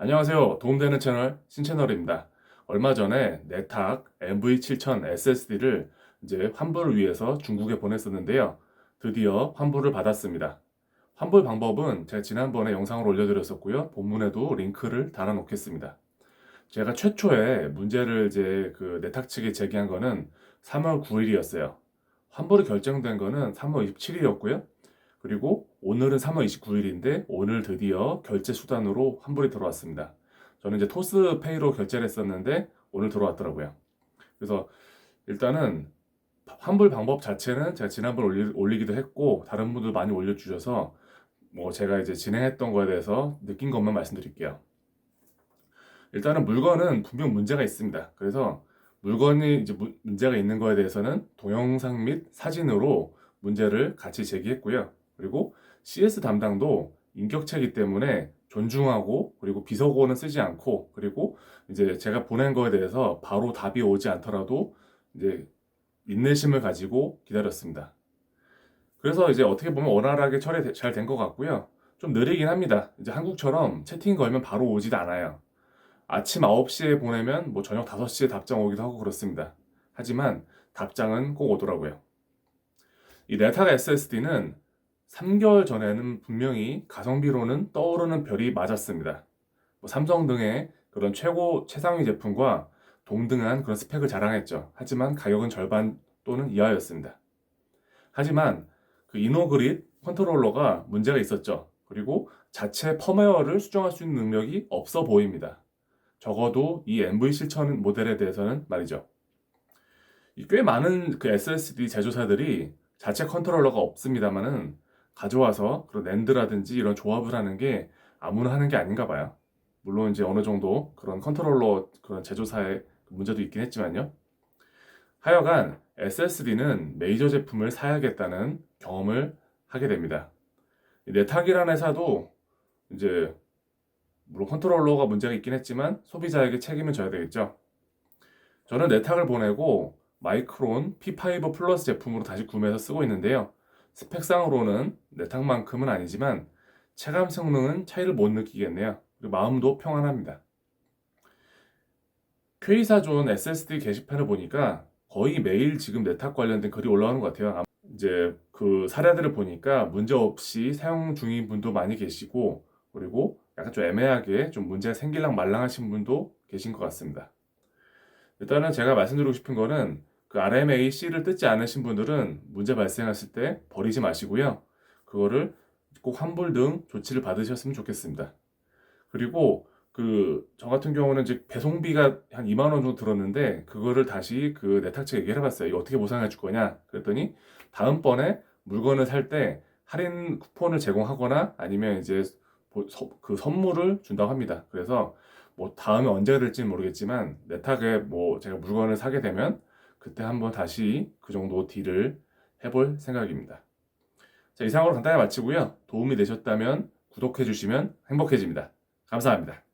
안녕하세요. 도움되는 채널 신채널입니다. 얼마 전에 네탁 MV7000 SSD를 이제 환불을 위해서 중국에 보냈었는데요. 드디어 환불을 받았습니다. 환불 방법은 제가 지난번에 영상을 올려드렸었고요. 본문에도 링크를 달아놓겠습니다. 제가 최초에 문제를 이제 그 네탁 측에 제기한 거는 3월 9일이었어요. 환불이 결정된 거는 3월 27일이었고요. 그리고 오늘은 3월 29일인데 오늘 드디어 결제 수단으로 환불이 들어왔습니다. 저는 이제 토스페이로 결제를 했었는데 오늘 들어왔더라고요. 그래서 일단은 환불 방법 자체는 제가 지난번 올리, 올리기도 했고 다른 분들 많이 올려주셔서 뭐 제가 이제 진행했던 거에 대해서 느낀 것만 말씀드릴게요. 일단은 물건은 분명 문제가 있습니다. 그래서 물건이 이제 무- 문제가 있는 거에 대해서는 동영상 및 사진으로 문제를 같이 제기했고요. 그리고 CS 담당도 인격체이기 때문에 존중하고 그리고 비속어는 쓰지 않고 그리고 이제 제가 보낸 거에 대해서 바로 답이 오지 않더라도 이제 인내심을 가지고 기다렸습니다. 그래서 이제 어떻게 보면 원활하게 처리 잘 된 것 같고요. 좀 느리긴 합니다. 이제 한국처럼 채팅 걸면 바로 오지도 않아요. 아침 9시에 보내면 뭐 저녁 5시에 답장 오기도 하고 그렇습니다. 하지만 답장은 꼭 오더라고요. 이 네타가 SSD는 3개월 전에는 분명히 가성비로는 떠오르는 별이 맞았습니다. 뭐 삼성 등의 그런 최고 최상위 제품과 동등한 그런 스펙을 자랑했죠. 하지만 가격은 절반 또는 이하였습니다. 하지만 그 이노그릿 컨트롤러가 문제가 있었죠. 그리고 자체 펌웨어를 수정할 수 있는 능력이 없어 보입니다. 적어도 이 MV7000 모델에 대해서는 말이죠. 이꽤 많은 그 SSD 제조사들이 자체 컨트롤러가 없습니다만은 가져와서 그런 랜드라든지 이런 조합을 하는 게 아무나 하는 게 아닌가 봐요. 물론 이제 어느 정도 그런 컨트롤러 그런 제조사의 문제도 있긴 했지만요. 하여간 SSD는 메이저 제품을 사야겠다는 경험을 하게 됩니다. 이 네탁이라는 회사도 이제 물론 컨트롤러가 문제가 있긴 했지만 소비자에게 책임을 져야 되겠죠. 저는 네탁을 보내고 마이크론 P5 플러스 제품으로 다시 구매해서 쓰고 있는데요. 스펙상으로는 네탁만큼은 아니지만 체감 성능은 차이를 못 느끼겠네요. 그리고 마음도 평안합니다. K사존 SSD 게시판을 보니까 거의 매일 지금 네탁 관련된 글이 올라오는 것 같아요. 이제 그 사례들을 보니까 문제 없이 사용 중인 분도 많이 계시고 그리고 약간 좀 애매하게 좀 문제가 생길랑 말랑하신 분도 계신 것 같습니다. 일단은 제가 말씀드리고 싶은 거는 그 RMA-C를 뜯지 않으신 분들은 문제 발생했을 때 버리지 마시고요. 그거를 꼭 환불 등 조치를 받으셨으면 좋겠습니다. 그리고 그 저 같은 경우는 이제 배송비가 한 2만 원 정도 들었는데 그거를 다시 그 네탁측에 얘기를 해봤어요. 이거 어떻게 보상해 줄 거냐? 그랬더니 다음번에 물건을 살 때 할인 쿠폰을 제공하거나 아니면 이제 그 선물을 준다고 합니다. 그래서 뭐 다음에 언제가 될지는 모르겠지만 네탁에 뭐 제가 물건을 사게 되면 그때 한번 다시 그 정도 딜을 해볼 생각입니다. 자, 이상으로 간단히 마치고요. 도움이 되셨다면 구독해 주시면 행복해집니다. 감사합니다.